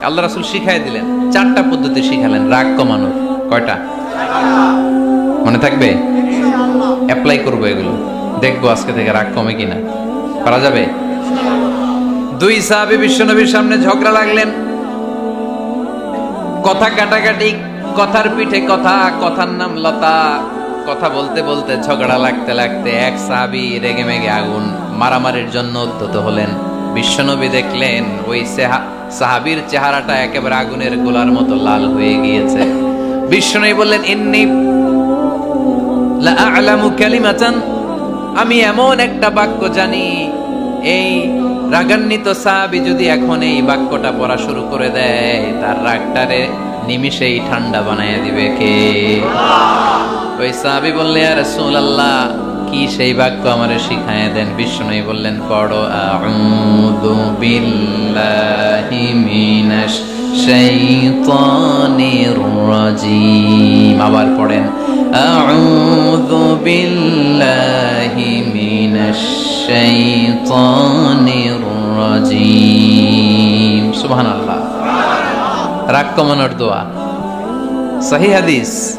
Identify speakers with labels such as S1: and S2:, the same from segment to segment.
S1: আল্লাহ রাসুল শিখাই দিলেন, চারটা পদ্ধতি শিখালেন, রাগ কমানোর। কয়টা? মনে থাকবে? অ্যাপ্লাই করব এগুলো। দেখব আজকে থেকে রাগ কমে কিনা। পারা যাবে? দুই সাহাবি বিশ্বনবীর সামনে ঝগড়া লাগলেন। কথা কাটাকাটি, কথার পিঠে কথা, কথার নাম লতা। কথা বলতে বলতে ঝগড়া লাগতে লাগতে এক সাহাবি রেগে মেগে আগুন মারামারির জন্য উদ্যত হলেন। বিশ্বনবী দেখলেন, ওই সেহা- সাহাবীর চেহারাটা একেবারে আগুনের গোলার মতো লাল হয়ে গিয়েছে। বিশ্বনবী বললেন, ইন্নি আমি এমন একটা বাক্য জানি, এই রাগান্বিত সাহাবি যদি এখন এই বাক্যটা পড়া শুরু করে দেয়, তার রাগটারে নিমিষেই ঠান্ডা বানায় দিবে কে? ওই সাহাবি বললে আর রাসূলুল্লাহ কি সেই বাক্য আমারে শিখায় দেন? বিষ্ণু বললেন, পড়ো, আউযু বিল্লাহি মিনাশ শাইতানির রাজিম। আবার পড়েন, আউযু বিল্লাহি মিনাশ শাইতানির রাজিম। সুবহানাল্লাহ। রাগ কমানোর দোয়া। সহি হাদিস।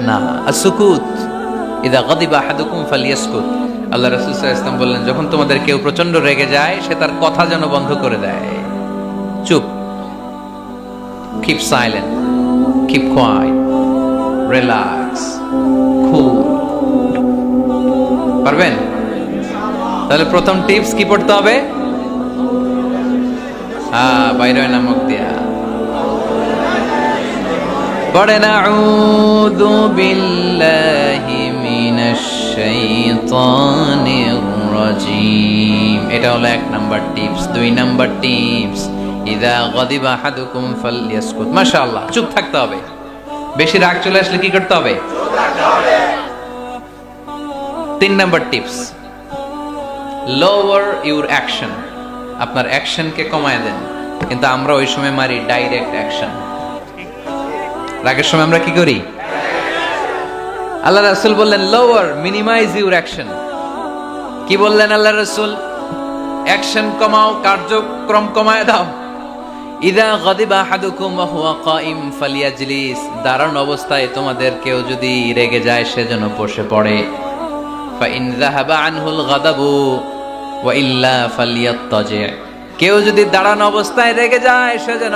S1: না সুকুত, ইদা গদিবা আহাদুকুম ফালিয়াসকুত। আল্লাহ রাসূল আলাইহি বললেন, যখন তোমাদের কেউ প্রচণ্ড রেগে যায়, সে তার কথা যেন বন্ধ করে দেয়। চুপ। Keep silent keep quiet relax cool পারবেন? তাহলে প্রথম টিপস কি পড়তে হবে? হ্যাঁ বাইরে নামক দিয়া। পড়েন আউযু বিল্লাহি মিনাশ শাইতানির এটা হলো এক নাম্বার টিপস। দুই নাম্বার টিপস আহাদুকুম ফালইয়াসকুত। মাশাআল্লাহ, চুপ থাকতে হবে। বেশি রাগ চলে আসলে কি করতে হবে? তিন number tips lower your action আপনার অ্যাকশনকে কমায় দেন, কিন্তু আমরা ওই সময় মারি ডাইরেক্ট অ্যাকশন রাগের সময় আমরা কি করি? আল্লাহ রাসূল বললেন লোয়ার মিনিমাইজ ইউর অ্যাকশন কি বললেন আল্লাহ রাসূল? অ্যাকশন কমাও, কার্যক্রম কমায় দাও। ইদা গাদিবা আহাদুকুম ওয়া হুয়া কাইম অবস্থায় তোমাদের কেউ যদি রেগে যায় সেজন্য বসে পড়ে। ফাইন যাহাবা আনহুল গাদাবু ওয়া ইল্লা কেউ যদি দাঁড়ানো অবস্থায় রেগে যায়, সে যেন